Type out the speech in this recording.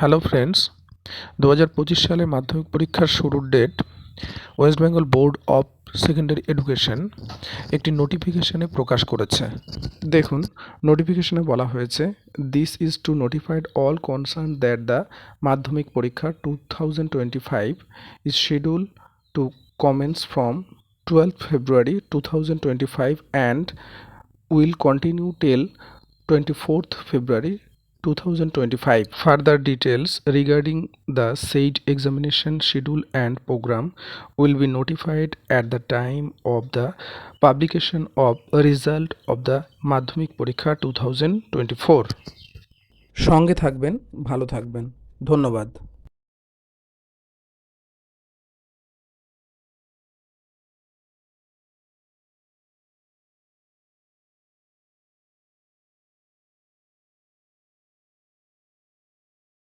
Hello friends দু হাজার পঁচিশ সালে মাধ্যমিক পরীক্ষার শুরুর date West Bengal Board of Secondary Education একটি নোটিফিকেশনে প্রকাশ করেছে। দেখুন নোটিফিকেশনে বলা হয়েছে this is to notified all concern that the Madhyamik পরীক্ষা two thousand twenty five is schedule to commence from twelve February two thousand twenty five and will continue till 24th February 2025. Further details regarding the said examination schedule and program will be notified at the time of the publication of result of the Madhyamik Porikha 2024. সঙ্গে থাকবেন ভালো থাকবেন ধন্যবাদ